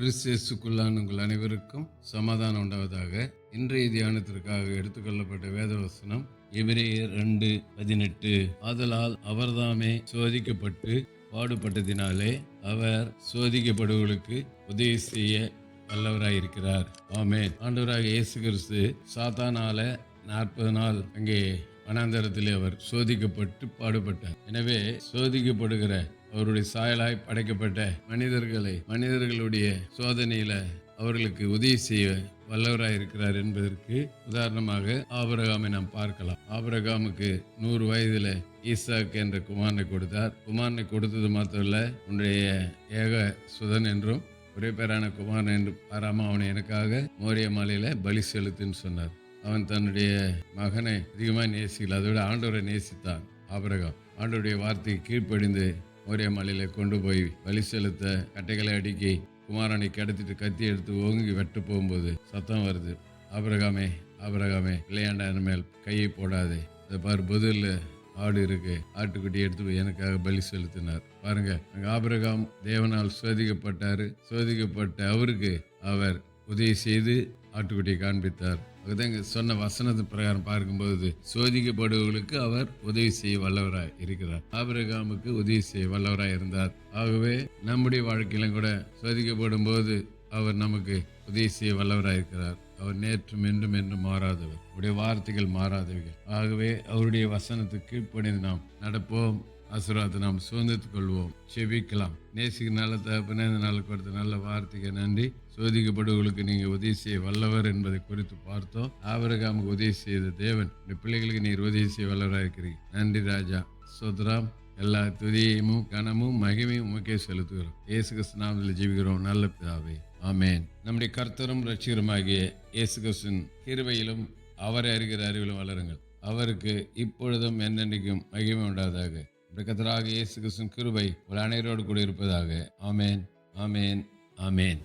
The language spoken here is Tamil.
கிறிஸ்தியேசுக்குள்ளான உங்கள் அனைவருக்கும் சமாதானம் உண்டாவதாக இன்றைய தியானத்திற்காக எடுத்துக்கொள்ளப்பட்ட வேதவசனம் எபிரேயர் ரெண்டு பதினெட்டு. ஆதலால் அவர்தாமே சோதிக்கப்பட்டு பாடுபட்டதினாலே அவர் சோதிக்கப்படுவர்களுக்கு உதவி செய்ய வல்லவராயிருக்கிறார். ஆமே ஆண்டவராக இயேசு கிறிஸ்து சாத்தானால நாற்பது நாள் அங்கே வனாந்தரத்திலே அவர் சோதிக்கப்பட்டு பாடுபட்டார். எனவே சோதிக்கப்படுகிற அவருடைய சாயலாய் படைக்கப்பட்ட மனிதர்களை மனிதர்களுடைய சோதனையில அவர்களுக்கு உதவி செய்ய வல்லவராய் இருக்கிறார் என்பதற்கு உதாரணமாக ஆபரகாமை நாம் பார்க்கலாம். ஆபிரகாமுக்கு நூறு வயதுல ஈசாக் என்ற குமாரனை கொடுத்தார். குமாரனை கொடுத்தது மாத்திரமல்ல உன்னுடைய ஏக சுதன் என்றும் ஒரே பேரான குமாரன் என்று பாராம அவனை எனக்காக மோரிய மாலையில பலி செலுத்துன்னு சொன்னார். அவன் தன்னுடைய மகனை அதிகமாக நேசிக்கல. அதோட ஆண்டவரை நேசித்தான் ஆபரகம். ஆண்டவருடைய வார்த்தையை கீழ்ப்படிந்து ஒரே மலையில கொண்டு போய் பலி செலுத்த கட்டைகளை அடுக்கி குமாரனை கடத்திட்டு கத்தி எடுத்து ஓங்கி வெட்டு போகும்போது சத்தம் வருது. ஆபரகாமே ஆபரகாமே விளையாண்டான மேல் கையை போடாதே. அதை பாரு புதில் ஆடு இருக்கு. ஆட்டுக்குட்டி எடுத்து போய் எனக்காக பலி செலுத்தினார். பாருங்க அங்கே ஆபிரகாம் தேவனால் சோதிக்கப்பட்டாரு. சோதிக்கப்பட்ட அவருக்கு அவர் உதவி செய்து ஆட்டுக்குட்டியை காண்பித்தார். அதுதான் சொன்ன வசனத்து பிரகாரம் பார்க்கும்போது சோதிக்கப்படுவர்களுக்கு அவர் உதவி செய்ய வல்லவராய் இருக்கிறார். ஆபிரகாமுக்கு உதவி செய்ய வல்லவராய் இருந்தார். ஆகவே நம்முடைய வாழ்க்கையிலும் கூட சோதிக்கப்படும் போது அவர் நமக்கு உதவி செய்ய வல்லவராய் இருக்கிறார். அவர் நேற்றும் என்றும் என்றும் மாறாதவர். உடைய வார்த்தைகள் மாறாதவைகள். ஆகவே அவருடைய வசனத்துக்கு கீழ்ப்படிந்து நாம் நடப்போம். ஆசீர்வாதத்தை நாம் சுதந்திரத்து கொள்வோம். செவிக்கலாம் நேசிக்கு நல்ல தகப்பன இந்த நாள் கொடுத்த நல்ல வார்த்தைக்கு நன்றி. சோதிக்கப்படுவர்களுக்கு நீங்க உதவி செய்ய வல்லவர் என்பதை குறித்து பார்த்தோம். ஆபரகாமுக்கு உதவி செய்த தேவன் இந்த பிள்ளைகளுக்கு நீர் உதவி செய்ய வல்லவராக இருக்கிறீங்க நன்றி ராஜா. சோத்ராம் எல்லா துதியையும் கனமும் மகிமையும் உமக்கே செலுத்துகிறோம். இயேசு கிறிஸ்து நாமத்தில் ஜீவிக்கிறோம் நல்ல பிதாவே. ஆமேன். நம்முடைய கர்த்தரும் ரட்சிகருமாகிய இயேசு கிறிஸ்துவின் கிருவையிலும் அவரை அறிகிற அறிவிலும் வளருங்கள். அவருக்கு இப்பொழுதும் என்னென்றைக்கும் மகிமை உண்டாவதாக. நம்முடைய இயேசு கிறிஸ்துவின் கிருவை ஒரு அனைவரோடு கூட இருப்பதாக ஆமேன் ஆமேன் ஆமேன்.